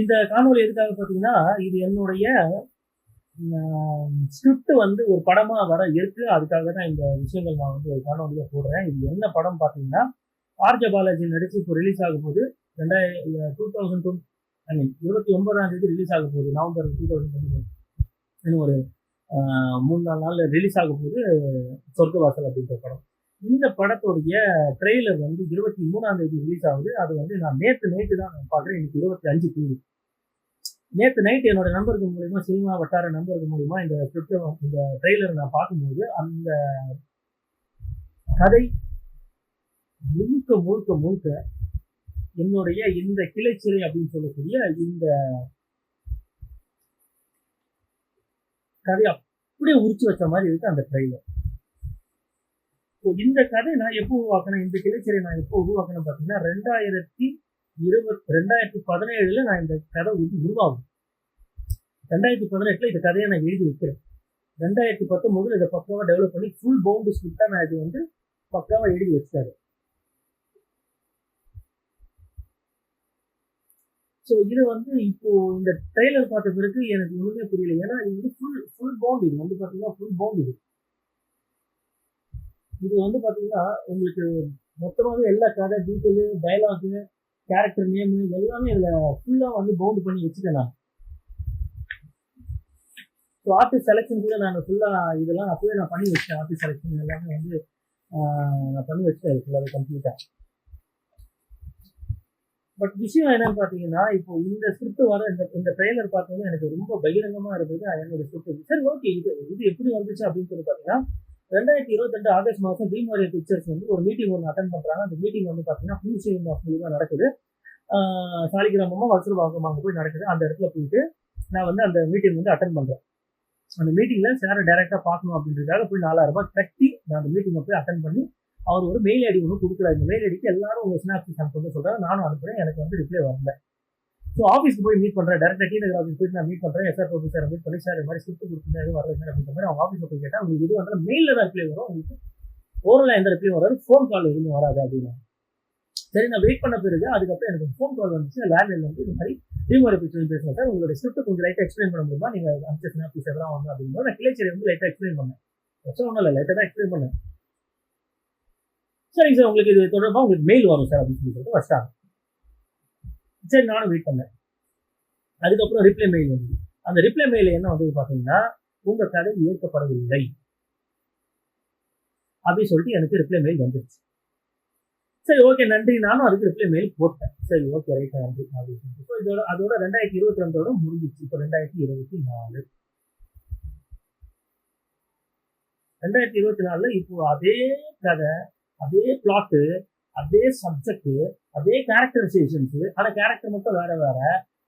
இந்த காணொலி எதுக்காக பார்த்தீங்கன்னா இது என்னுடைய ஸ்கிரிப்ட் வந்து ஒரு படமா வர இருக்கு. அதுக்காக தான் இந்த விஷயங்கள் நான் வந்து ஒரு காணொலியா போடுறேன். இது என்ன படம் பார்த்தீங்கன்னா ஆர்ஜ பாலாஜி நடிச்சு இப்போ ரிலீஸ் ஆக போது ரெண்டாயிரம் two thousand two I mean இருபத்தி ஒன்பதாம் தேதி ரிலீஸ் ஆக போகுது நவம்பர் டூ தௌசண்ட் டுவெண்ட்டி இன்னும் ஒரு மூணு நாலு நாளில் ரிலீஸ் ஆக போகுது சொர்க்கவாசல் அப்படின்ற படம். இந்த படத்துடைய ட்ரெய்லர் வந்து இருபத்தி மூணாம் தேதி ரிலீஸ் ஆகுது. அது வந்து நான் நேற்று நைட்டு தான் நான் பார்க்குறேன். எனக்கு இருபத்தி அஞ்சு தேதி. நேற்று நைட் என்னோட நண்பர்கள் மூலிமா சினிமா வட்டார நண்பர்கள் மூலியமா இந்த ஸ்கிரிப்ட் இந்த ட்ரெய்லர் நான் பார்க்கும்போது அந்த கதை முழுக்க முழுக்க முழுக்க என்னுடைய இந்த கிளைச்சிறை அப்படின்னு சொல்லக்கூடிய இந்த கதை அப்படியே உரிச்சு வச்ச மாதிரி இருக்கு அந்த ட்ரெய்லர் இந்த கதை நான் எப்போ உருவாக்கினேன்? இந்த கிளைச்சரை நான் எப்போ உருவாக்கினேன் பார்த்தீங்கன்னா ரெண்டாயிரத்தி இருபத்தி ரெண்டாயிரத்தி பதினேழுல நான் இந்த கதை வந்து உருவாகும் ரெண்டாயிரத்தி பதினெட்டுல இந்த கதையை நான் எழுதி வைக்கிறேன். ரெண்டாயிரத்தி பத்தொன்பதுல இதை பக்காவாக டெவலப் பண்ணி ஃபுல் பவுண்டு ஸ்கிரிப்டா நான் இது வந்து பக்காவாக எழுதி வச்சிட்டாரு. ஸோ இது வந்து இப்போ இந்த ட்ரெய்லர் பார்த்த பிறகு எனக்கு ஒன்றுமே புரியல. ஏன்னா இது வந்து ஃபுல் ஃபுல் பவுண்ட் இது. வந்து பார்த்தீங்கன்னா ஃபுல் பவுண்ட் இது. இது வந்து பார்த்தீங்கன்னா உங்களுக்கு மொத்தமாகவே எல்லா கதை டீட்டெயிலு டைலாகு கேரக்டர் நேமு எல்லாமே இதில் ஃபுல்லாக வந்து பவுண்ட் பண்ணி வச்சுட்டேன் நான். ஸோ ஆர்டிஸ்ட் செலெக்ஷன் கூட நான் ஃபுல்லாக இதெல்லாம் அப்போவே நான் பண்ணி வச்சேன் ஆர்டிஸ்ட் செலெக்ஷன் எல்லாமே வந்து நான் பண்ணி வச்சிட்டேன் ஃபுல்லாக கம்ப்ளீட்டாக பட் விஷயம் என்னன்னு பார்த்தீங்கன்னா இப்போ இந்த ஸ்கிரிப்ட் வர இந்த இந்த ட்ரெய்லர் பார்த்தோன்னா எனக்கு ரொம்ப பகிரங்கமாக இருந்தது. என்னோட ஸ்கிரிப்ட் சரி ஓகே இது இது எப்படி வந்துச்சு அப்படின்னு சொல்லி பார்த்தீங்கன்னா ரெண்டாயிரத்தி இருபத்தி ஆகஸ்ட் மாதம் டீம் வாரியர் பிக்சர்ஸ் வந்து ஒரு மீட்டிங் ஒன்று அட்டன் பண்றாங்க. அந்த மீட்டிங் வந்து பார்த்தீங்கன்னா மியூசியம் ஆஃப் மூலியமா நடக்குது. சாலிகிராமமாக சாலிகிராமமா வசூல்வாகம் அங்கே போய் நடக்குது. அந்த இடத்துல போயிட்டு நான் வந்து அந்த மீட்டிங் வந்து அட்டன் பண்றேன். அந்த மீட்டிங்ல சாரை டைரக்டா பார்க்கணும் அப்படின்றதுக்காக போய் நாலாயிரம் ரூபாய் கட்டி நான் அந்த மீட்டிங்கை போய் அட்டன் பண்ணி அவர் ஒரு மெயில் ஐடி ஒன்று கொடுக்குறாரு இந்த மெயில் ஐடிக்கு எல்லாரும் உங்க ஸ்னாப்ஸ் அனுப்புங்க சொல்கிறாங்க நானும் அனுப்புறேன். எனக்கு வந்து ரிப்ளை வரல. ஸோ ஆஃபீஸ்க்கு போய் மீட் பண்ணுறேன் டேரக்டாக டி ஆஃபீஸ் போயிட்டு நான் மீட் பண்ணுறேன் எஸ்ஆர் ப்ரொஃபஸர் சார் மீட் பண்ணி சார் இந்த மாதிரி ஸ்கிரிப்ட் கொடுத்துருந்தா எதுவும் வரல சார் அப்படின்ற மாதிரி அவங்க ஆஃபீஸில் போய் கேட்டால் உங்களுக்கு இது வந்து மெயிலில் தான் ரிப்ளை வரும். உங்களுக்கு ஓரலா எந்த ரிப்ளை வராது. ஃபோன் கால் எதுவும் வராது அப்படின்னா சரி நான் வெயிட் பண்ண பிறகு அதுக்கப்புறம் எனக்கு ஃபோன் கால் வந்துச்சு. லேண்ட்லைன் வந்து இந்த மாதிரி ரீமோரி பிக்சர் பேசுகிறேன் சார் உங்களோட ஸ்கிரிப்ட் கொஞ்சம் லைட்டாக எக்ஸ்பிளைன் பண்ண முடியுமா? நீங்கள் அந்த ஆஃபீஸ் எல்லாம் வந்து அப்படிங்கும்போது நான் கிளைச்சேரி வந்து லைட்டாக எக்ஸ்பிளைன் பண்ணேன். பிரச்சனை ஒன்றும் இல்லை லைட்டாக தான் எக்ஸ்பிளைன் பண்ணேன். சரிங்க சார் உங்களுக்கு இது தொடர்பாக உங்களுக்கு மெயில் வரும் சார் அப்படின்னு சொல்லி சொல்லிட்டு ஃபஸ்ட்டாக சரி நானும் வெயிட் பண்ணேன் அதுக்கப்புறம் ரிப்ளை மெயில் வந்தது அந்த ரிப்ளை மெயில் என்ன வந்தது பார்த்தீங்கன்னா உங்கள் கதை ஏற்கப்படவில்லை. அப்படின்னு சொல்லிட்டு எனக்கு ரிப்ளை மெயில் வந்துருச்சு. சரி ஓகே நன்றி. நானும் அதுக்கு ரிப்ளை மெயில் போட்டேன். சரி ஓகே ரைட் நன்றி. அப்படின்னு சொல்லிட்டு. ஸோ இதோட அதோட ரெண்டாயிரத்தி இருபத்தி ரெண்டோட முடிஞ்சிச்சு இப்போ ரெண்டாயிரத்தி இருபத்தி நாலு. ரெண்டாயிரத்தி இருபத்தி நாலில் இப்போ அதே கதை அதே பிளாட்டு அதே சப்ஜெக்ட் அதே கேரக்டரைசேஷன்ஸ் ஆனா கேரக்டர் மட்டும் வேற வேற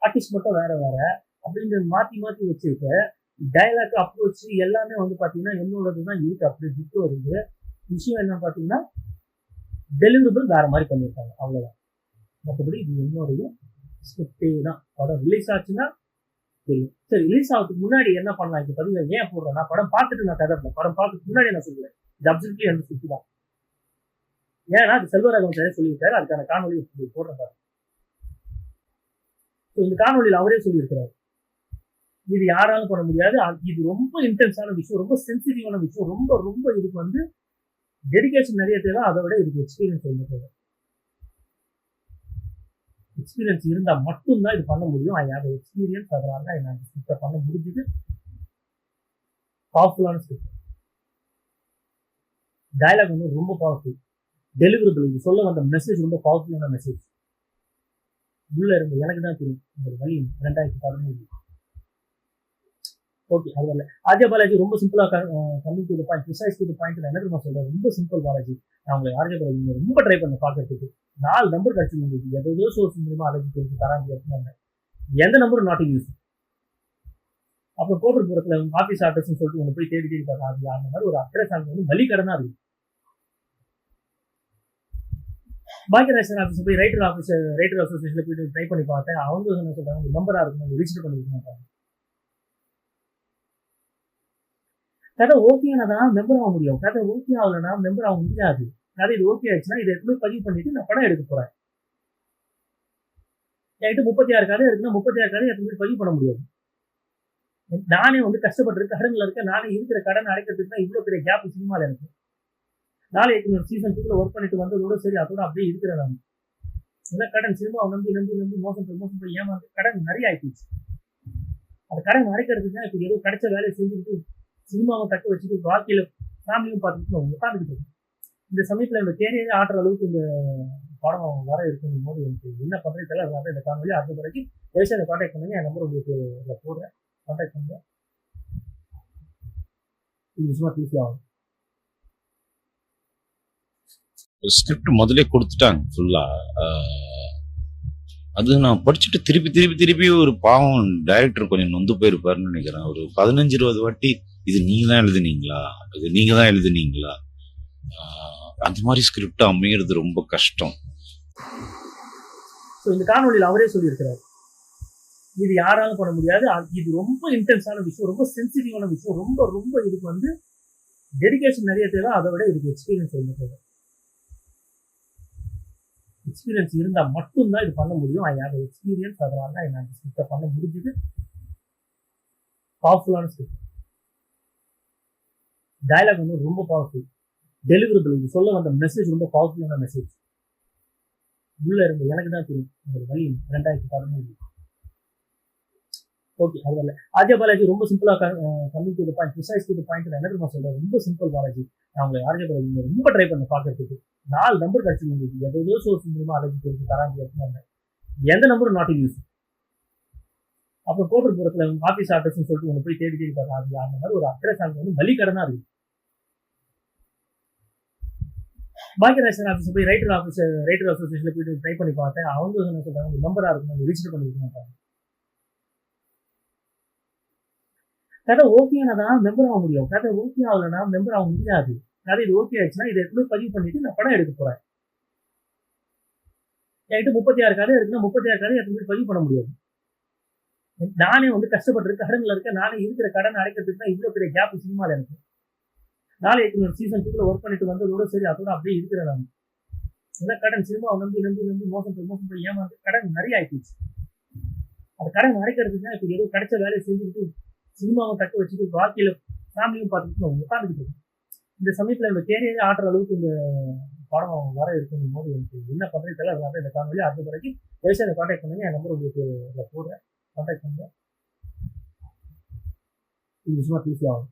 ஆர்டிஸ்ட் மட்டும் வேற வேற அப்படின்றது மாத்தி மாத்தி வச்சிருக்க. டைலாக் அப்ரோச் எல்லாமே வந்து பாத்தீங்கன்னா என்னோடது தான் இருக்கு அப்படி விட்டு வருது. விஷயம் என்ன பாத்தீங்கன்னா டெலிவரபிள் வேற மாதிரி பண்ணியிருக்காங்க அவ்வளவுதான். மற்றபடி இது என்னுடைய ஸ்கிரிப்டே தான். படம் ரிலீஸ் ஆச்சுன்னா தெரியும். சரி ரிலீஸ் ஆகிறதுக்கு முன்னாடி என்ன பண்ணலாம்? இப்போ பதிவு ஏன் போடுறேன் நான் படம் பார்த்துட்டு நான் கதை படம் பார்த்துட்டு முன்னாடி நான் சொல்லுவேன்? இது அப்சல்யூட்லி அந்த சுற்றி தான். ஏன்னா அது செல்வராகவன் சார் சொல்லியிருக்காரு. அதுக்கான காணொலி போடுறாரு போடுறேன் இந்த காணொலியில் அவரே சொல்லியிருக்கிறாரு. இது யாராலும் பண்ண முடியாது. இது ரொம்ப இன்டென்ஸான விஷயம். ரொம்ப சென்சிட்டிவான விஷயம். ரொம்ப ரொம்ப இதுக்கு வந்து டெடிக்கேஷன் நிறைய தேவை அதை விட இதுக்கு எக்ஸ்பீரியன்ஸ் ரொம்ப தேவை எக்ஸ்பீரியன்ஸ் இருந்தால் மட்டும்தான் இது பண்ண முடியும். ஐ ஹேவ் எக்ஸ்பீரியன்ஸ் அதனால தான் நான் ஸ்கிரிப்டை பண்ண முடிஞ்சது. பவர்ஃபுல்லான ஸ்கிரிப்ட் டயலாக் வந்து ரொம்ப பவர்ஃபுல் டெலிவரபிள் இது சொல்ல வந்த மெசேஜ் ரொம்ப பவர்ஃபுல்லான மெசேஜ் உள்ள இருந்து எனக்கு தான் தெரியும். ஒரு வழி ரெண்டாயிரத்தி பதினேழு. ஓகே அது வரல. பாலாஜி ரொம்ப சிம்பிளா coming to point precise to point என்ன தெரியுமா சொல்றேன் ரொம்ப சிம்பிள் பாலாஜி. நான் உங்களை ஆர்ஜே பாலாஜி ரொம்ப ட்ரை பண்ண பார்க்கறதுக்கு. நாலு நம்பர் கிடச்சி உங்களுக்கு. ஏதோ சோர்ஸ் மூலியமா அழைச்சி தெரிஞ்சு தராங்க எந்த நம்பரும் நாட் யூஸ் அப்புறம் கோபுரபுரத்தில் ஆஃபீஸ் அட்ரஸ்னு சொல்லிட்டு ஒன்று போய் தேடி தேடி பார்த்தா அது அந்த மாதிரி ஒரு அட்ரஸ் அங்கே வந்து மலிக்கடனா இருக்குது பாக்கியராஜன் ஆஃபீஸ் போய் ரைட்டர் ஆஃபீஸ் ரைட்டர் அசோசியேஷன்ல போயிட்டு ட்ரை பண்ணி பார்த்தேன். அவங்க என்ன சொல்றாங்க மெம்பராக இருக்கும் ரிஜிஸ்டர் பண்ணிக்க மாட்டாங்க கதை ஓகேனா தான் மெம்பர் ஆக முடியும். கதை ஓகே ஆகலைன்னா மெம்பர் ஆக முடியாது. கதை இது ஓகே ஆயிடுச்சுன்னா இதை எப்படி பதிவு பண்ணிட்டு நான் படம் எடுக்க போறேன். என்கிட்ட முப்பத்தி ஆறு கதை இருக்குன்னா முப்பத்தி ஆறு கதை எத்தனை பதிவு பண்ண முடியாது. நானே வந்து கஷ்டப்பட்டு கடன்ல இருக்க நானே இருக்கிற கடன் அடைக்கிறதுக்கு தான் இவ்வளவு பெரிய கேப் சினிமாவில் எனக்கு நாளைக்கு சீசன் டூல ஒர்க் பண்ணிட்டு வந்ததோட சரி அதோட அப்படியே இருக்கிறேன் நான். ஏன்னா கடன் சினிமாவை நம்பி நம்பி நம்பி மோசம் போய் மோசம் போய் ஏமாந்து கடன் நிறைய ஆயிடுச்சு அந்த கடன் அரைக்கிறதுக்கு தான் இப்போ ஏதோ கிடைச்ச வேலையை செஞ்சுக்கிட்டு சினிமாவை தக்க வச்சுட்டு வாழ்க்கையில ஃபேமிலியும் பார்த்துட்டு நான் உட்காந்துக்கிட்டு இந்த சமயத்தில் இந்த கேரியரே ஆடுற அளவுக்கு இந்த படம் வர இருக்கணும் போது எனக்கு என்ன பண்ணுறது தெரியல. இந்த காணொலி அடுத்த பிறகு தயவுசெய்து அதை காண்டாக்ட் பண்ணுங்க. என் நம்பர் உங்களுக்கு இதில் போடுறேன். காண்டாக்ட் பண்ணுங்க. இது சும்மா ஆகும் ஸ்கிரிப்ட் முதல்ல கொடுத்துட்டாங்க ஃபுல்லா அது நான் படிச்சுட்டு திருப்பி திருப்பி திருப்பி ஒரு பாவம் டைரக்டர் கொஞ்சம் நொந்து போயிருப்பாருன்னு நினைக்கிறேன். ஒரு பதினஞ்சு இருபது வாட்டி இது நீங்க தான் எழுதுனீங்களா? இது நீங்க தான் எழுதுனீங்களா அந்த மாதிரி ஸ்கிரிப்ட் அமைகிறது ரொம்ப கஷ்டம். ஸோ இந்த காணொலியில் அவரே சொல்லியிருக்கிறார். இது யாராலும் பண்ண முடியாது. அது- இது ரொம்ப இன்டென்ஸான விஷயம் ரொம்ப சென்சிட்டிவான விஷயம் ரொம்ப ரொம்ப இதுக்கு வந்து டெடிக்கேஷன் நிறைய தேவை அதை விட இதுக்கு எக்ஸ்பீரியன்ஸ் ரொம்ப தேவை எக்ஸ்பீரியன்ஸ் இருந்தால் மட்டும்தான் இது பண்ண முடியும். ஐ ஹேவ் எக்ஸ்பீரியன்ஸ் அதனால தான் எனக்கு ஸ்கிரிப்டை பண்ண முடிஞ்சது. பவர்ஃபுல்லான ஸ்கிரிப்ட் டயலாக் வந்து ரொம்ப பவர்ஃபுல் டெலிவரபிள் இது சொல்ல வந்த மெசேஜ் ரொம்ப பவர்ஃபுல்லான மெசேஜ் உள்ளே இருந்து எனக்கு தான் தெரியும். ஒரு வழி ரெண்டாயிரத்தி பதினேழு. ஓகே அது வரல ஆர்ஜே பாலாஜி ரொம்ப சிம்பிளா coming to point precise to point என்ன தெரியுமா சொல்றேன் ரொம்ப சிம்பிள் பாலாஜி. நான் உங்களை ஆர்ஜே பாலாஜி ரொம்ப ட்ரை பண்ண பார்க்கறதுக்கு. நாலு நம்பர் கிடைச்சி உங்களுக்கு. எதோ சோர்ஸ் மூலியமா அழைச்சி தெரிஞ்சு தராங்க வந்தேன் எந்த நம்பரும் நாட் யூஸ் அப்புறம் கோட்டர்புரத்தில் உங்க ஆஃபீஸ் அட்ரஸ்னு சொல்லிட்டு ஒன்று போய் தேடி தேடி பார்த்தா அது அந்த மாதிரி ஒரு அட்ரஸ் அங்கே வந்து மலிக்கடனா இருக்கு பாக்கியராஜன் ஆஃபீஸ் போய் ரைட்டர் ஆஃபீஸ் ரைட்டர் அசோசியேஷனில் போயிட்டு ட்ரை பண்ணி பார்த்தேன். அவங்க என்ன சொல்றாங்க? நம்பரா இருக்கும் ரிஜிஸ்டர் மாட்டாங்க கதை ஓகேனா மெம்பர் ஆக முடியும். கதை ஓகே ஆகலன்னா மெம்பர் ஆக முடியாது. கதை இது ஓகே ஆயிடுச்சுன்னா இதை எடுத்து பதிவு பண்ணிட்டு நான் படம் எடுக்க போறேன். என்கிட்ட முப்பத்தி ஆறு கதை இருக்குன்னா முப்பத்தி ஆறு கதை எடுத்து பதிவு பண்ண முடியாது. நானே வந்து கஷ்டப்பட்டு கடன்ல இருக்க நானே இருக்கிற கடன் அடைக்கிறதுக்கு தான் இவ்வளவு பெரிய கேப் சினிமால எனக்கு நாளைக்கு சீசன் டூல ஒர்க் பண்ணிட்டு வந்ததோட சரி அதோட அப்படியே இருக்கிறேன் நான். ஏன்னா கடன் சினிமாவை நம்பி நம்பி நம்பி மோசம் போய் மோசம் போய் ஏமாந்து கடன் நிறைய ஆயிடுச்சு அந்த கடன் அடைக்கிறதுக்கு தான் இப்போ ஏதோ கிடைச்ச வேலையை செஞ்சுக்கிட்டு சினிமாவை தக்க வச்சுட்டு வாழ்க்கையில ஃபேமிலியும் பார்த்துட்டு நான் உட்காந்துக்கிட்டு இந்த சமயத்தில் இந்த கேரியரே ஆடுற அளவுக்கு இந்த படம் வர இருக்குங்கும் போது எனக்கு என்ன பண்ணுறது தெரியல. இந்த காணொலி அடுத்த பிறகு தயவுசெய்து காண்டாக்ட் பண்ணுங்க. என் நம்பர் உங்களுக்கு இதில் போடுறேன். காண்டாக்ட் பண்ணுங்க. இது சும்மா பேசி ஆகும்.